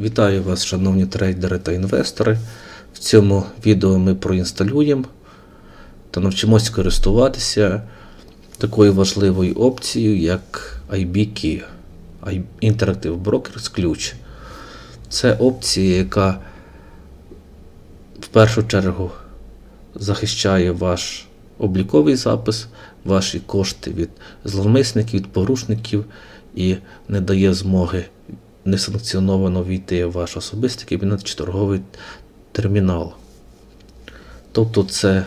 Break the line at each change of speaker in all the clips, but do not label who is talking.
Вітаю вас, шановні трейдери та інвестори. В цьому відео ми проінсталюємо та навчимося користуватися такою важливою опцією, як IB-Key Interactive Brokers ключ. Це опція, яка в першу чергу захищає ваш обліковий запис, ваші кошти від зловмисників, від порушників і не дає змоги несанкціоновано війти в ваш особистий кабінет чи торговий термінал. Тобто це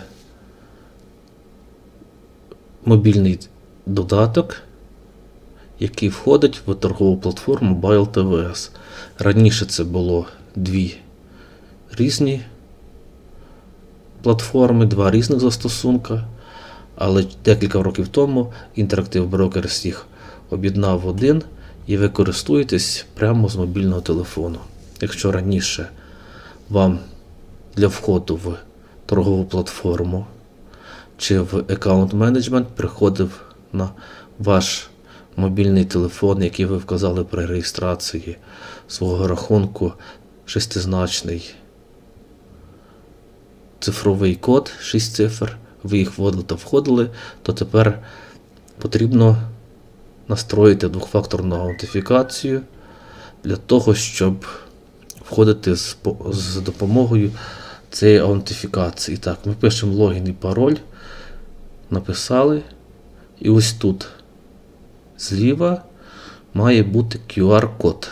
мобільний додаток, який входить в торгову платформу Mobile TVS. Раніше це було дві різні платформи, два різних застосунка, але декілька років тому Interactive Brokers їх об'єднав в один і ви користуєтесь прямо з мобільного телефону. Якщо раніше вам для входу в торгову платформу чи в аккаунт менеджмент приходив на ваш мобільний телефон, який ви вказали при реєстрації свого рахунку шестизначний цифровий код, 6 цифр, ви їх вводили та входили, то тепер потрібно настроїти двохфакторну аутентифікацію для того, щоб входити з, з допомогою цієї аутентифікації. Так, ми пишемо логін і пароль, написали, і ось тут зліва має бути QR-код.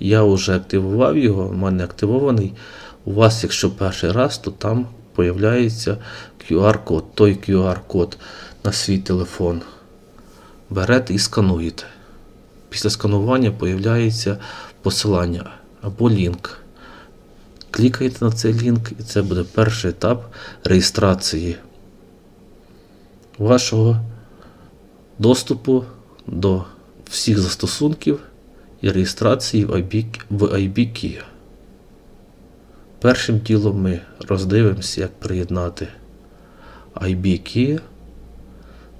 Я вже активував його, у мене активований. У вас, якщо перший раз, то там появляється QR-код, той QR-код на свій телефон. Берете і скануєте. Після сканування появляється посилання або лінк. Клікаєте на цей лінк, і це буде перший етап реєстрації вашого доступу до всіх застосунків і реєстрації в IB. Першим ділом ми роздивимося, як приєднати IB-Key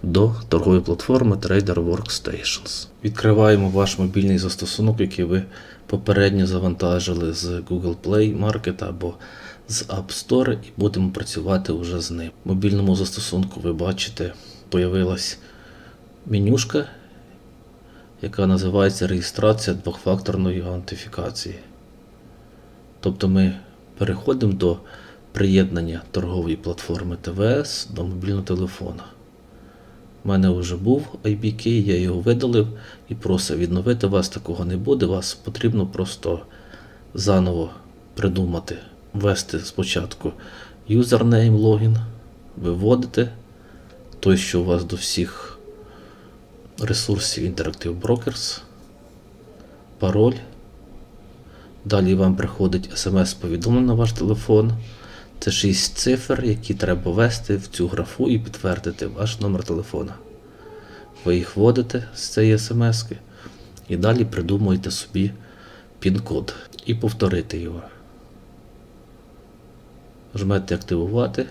до торгової платформи Trader Workstations. Відкриваємо ваш мобільний застосунок, який ви попередньо завантажили з Google Play Market або з App Store, і будемо працювати вже з ним. В мобільному застосунку ви бачите, появилась менюшка, яка називається реєстрація двохфакторної аутентифікації. Тобто ми переходимо до приєднання торгової платформи ТВС до мобільного телефона. У мене вже був IBK, я його видалив і просив відновити. Вас такого не буде. Вас потрібно просто заново придумати, ввести спочатку юзернейм, логін, виводите той, що у вас до всіх ресурсів Interactive Brokers, пароль. Далі вам приходить смс-повідомлення на ваш телефон. Це 6 цифр, які треба ввести в цю графу і підтвердити ваш номер телефона. Ви їх вводите з цієї смс і далі придумуєте собі пін-код і повторити його. Жмете активувати.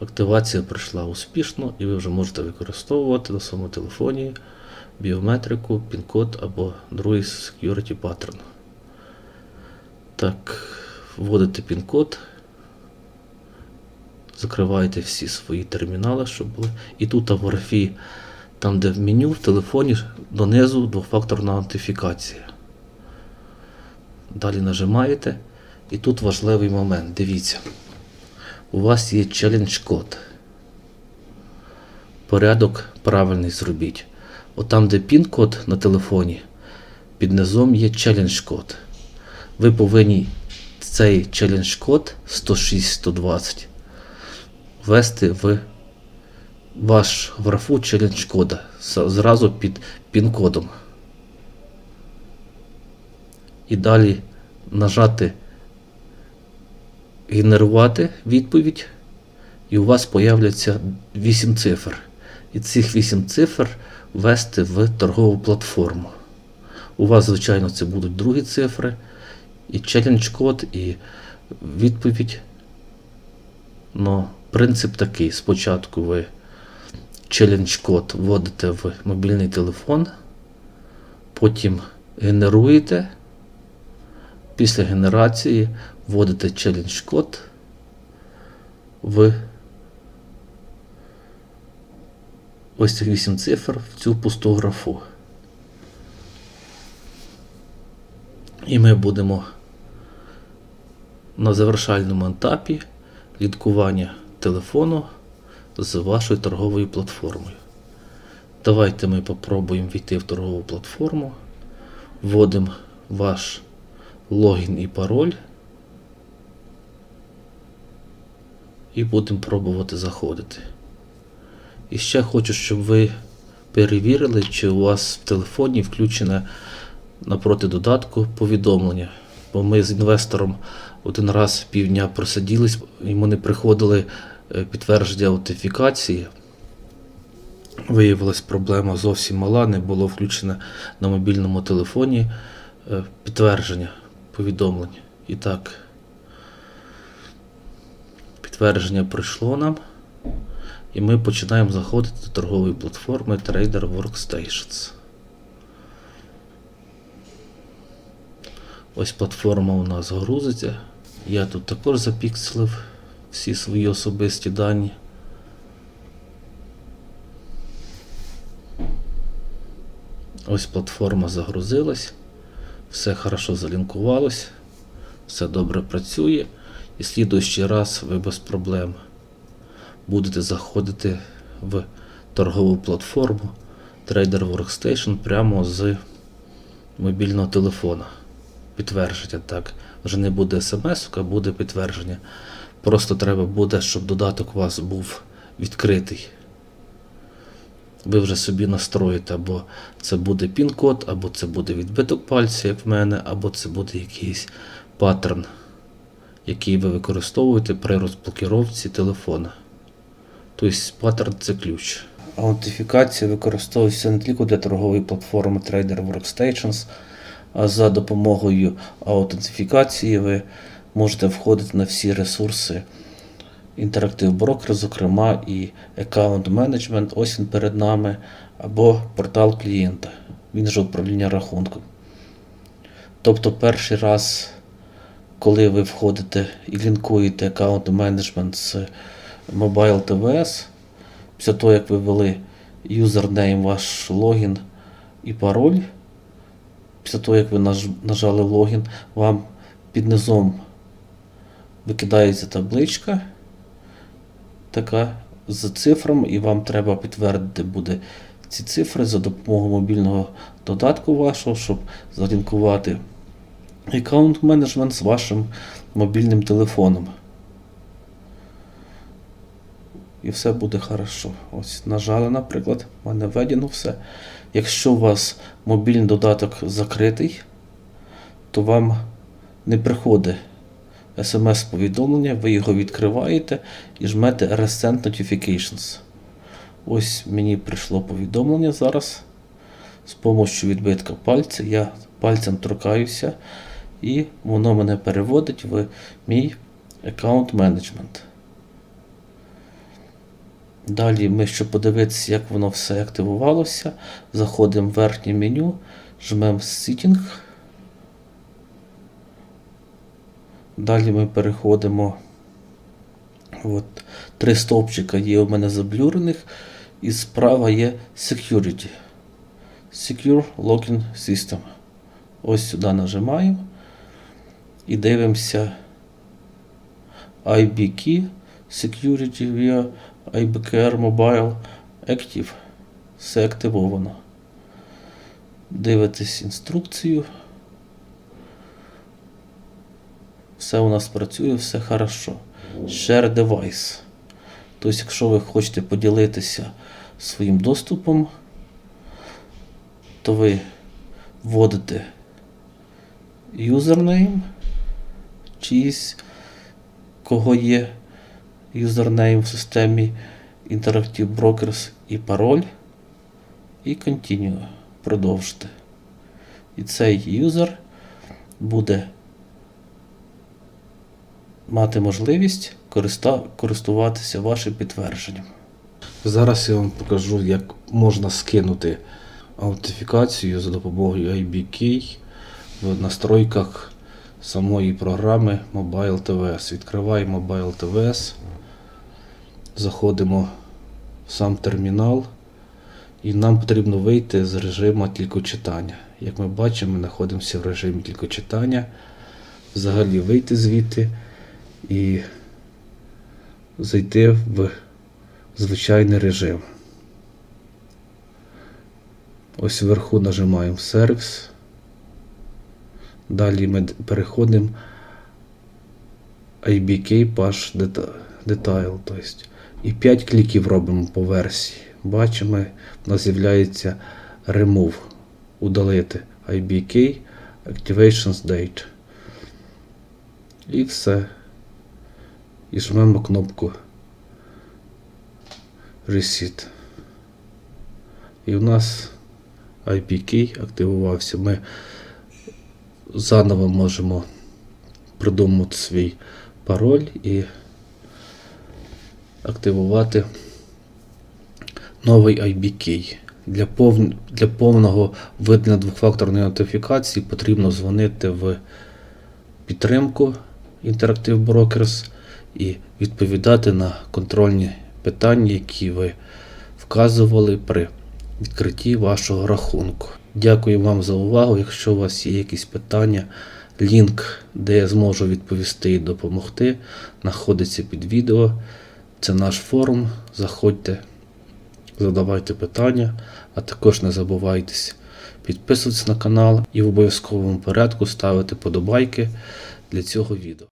Активація пройшла успішно, і ви вже можете використовувати на своєму телефоні біометрику, пін-код або другий security pattern. Так, вводите пін-код, закриваєте всі свої термінали, щоб були. І тут в графі, там, де в меню в телефоні, донизу двохфакторна аутентифікація. Далі нажимаєте, і тут важливий момент. Дивіться. У вас є челендж-код. Порядок правильний зробіть. От там, де пін-код на телефоні, під низом є челендж-код. Ви повинні цей челендж-код 106-120 ввести в ваш графу челендж-кода зразу під пін-кодом. І далі нажати генерувати відповідь, і у вас появляться 8 цифр. І цих 8 цифр ввести в торгову платформу. У вас, звичайно, це будуть другі цифри, і челендж-код, і відповідь. Но принцип такий: спочатку ви челендж-код вводите в мобільний телефон, потім генеруєте Після генерації вводите challenge код в ось цих 8 цифр в цю пусту графу. І ми будемо на завершальному етапі лінкування телефону з вашою торговою платформою. Давайте ми попробуємо війти в торгову платформу, вводимо ваш логін і пароль. І будемо пробувати заходити. І ще хочу, щоб ви перевірили, чи у вас в телефоні включене напроти додатку повідомлення. Бо ми з інвестором один раз півдня просиділись, йому не приходили е, підтвердження аутентифікації. Виявилась проблема зовсім мала, не було включено на мобільному телефоні е, підтвердження повідомлень. І так, підтвердження прийшло нам. І ми починаємо заходити до торгової платформи Trader Workstations. Ось платформа у нас грузиться. Я тут також запікселив всі свої особисті дані. Ось платформа загрузилась, все хорошо залінкувалось, все добре працює. І слідуючий раз ви без проблем будете заходити в торгову платформу Trader Workstation прямо з мобільного телефона. Підтвердження так. Вже не буде смс, а буде підтвердження. Просто треба буде, щоб додаток у вас був відкритий. Ви вже собі настроїте, або це буде пін-код, або це буде відбиток пальця, як в мене, або це буде якийсь паттерн, який ви використовуєте при розблокіровці телефона. Тобто паттерн це ключ. Аутентифікація використовується не тільки для торгової платформи Trader Workstations, а за допомогою аутентифікації ви можете входити на всі ресурси Interactive Broker, зокрема і Account Management, ось він перед нами, або портал клієнта. Він же управління рахунком. Тобто перший раз, коли ви входите і лінкуєте Account Management з Mobile TVS, після того, як ви ввели юзернейм, ваш логін і пароль, після того, як ви нажали логін, вам під низом викидається табличка така з цифрами, і вам треба підтвердити буде ці цифри за допомогою мобільного додатку вашого, щоб залінкувати аккаунт менеджмент з вашим мобільним телефоном. І все буде хорошо. Ось нажали, наприклад, в мене введено все. Якщо у вас мобільний додаток закритий, то вам не приходить смс-повідомлення, ви його відкриваєте і жмете Resend Notifications. Ось мені прийшло повідомлення зараз. З допомогою відбитка пальця. Я пальцем торкаюся, і воно мене переводить в мій аккаунт менеджмент. Далі ми, щоб подивитися, як воно все активувалося, заходимо в верхнє меню, жмемо Setting. Далі ми переходимо. От, три стовпчика є у мене заблюрених, і справа є Security. Secure Login System. Ось сюди нажимаємо і дивимося IB Key Security via IBKR Mobile Active. Все активовано. Дивитесь інструкцію. Все у нас працює, все хорошо. Share device. Тобто, якщо ви хочете поділитися своїм доступом, то ви вводите юзернейм, чиїсь, кого є юзернейм в системі Interactive Brokers і пароль, і Continue. Продовжити. І цей юзер буде мати можливість користуватися вашим підтвердженням. Зараз я вам покажу, як можна скинути аутентифікацію за допомогою IBK в настройках самої програми Mobile TVS. Відкриваємо Mobile TVS, заходимо в сам термінал, і нам потрібно вийти з режиму тільки читання. Як ми бачимо, ми знаходимося в режимі тільки читання. Взагалі вийти звідти і зайти в звичайний режим. Ось вверху нажимаємо сервіс. Далі ми переходимо IBK Page Deta- Detail. Тобто, і 5 кліків робимо по версії. Бачимо, у нас з'являється Remove. Удалити IBK Activations Date. І все. І жмемо кнопку Reset. І у нас IPK активувався. Ми заново можемо придумати свій пароль і активувати новий IBK. Для, пов... Для повного видання двохфакторної нотифікації потрібно дзвонити в підтримку Interactive Brokers і відповідати на контрольні питання, які ви вказували при відкритті вашого рахунку. Дякую вам за увагу. Якщо у вас є якісь питання, лінк, де я зможу відповісти і допомогти, знаходиться під відео. Це наш форум. Заходьте, задавайте питання, а також не забувайтесь підписуватися на канал і в обов'язковому порядку ставити подобайки для цього відео.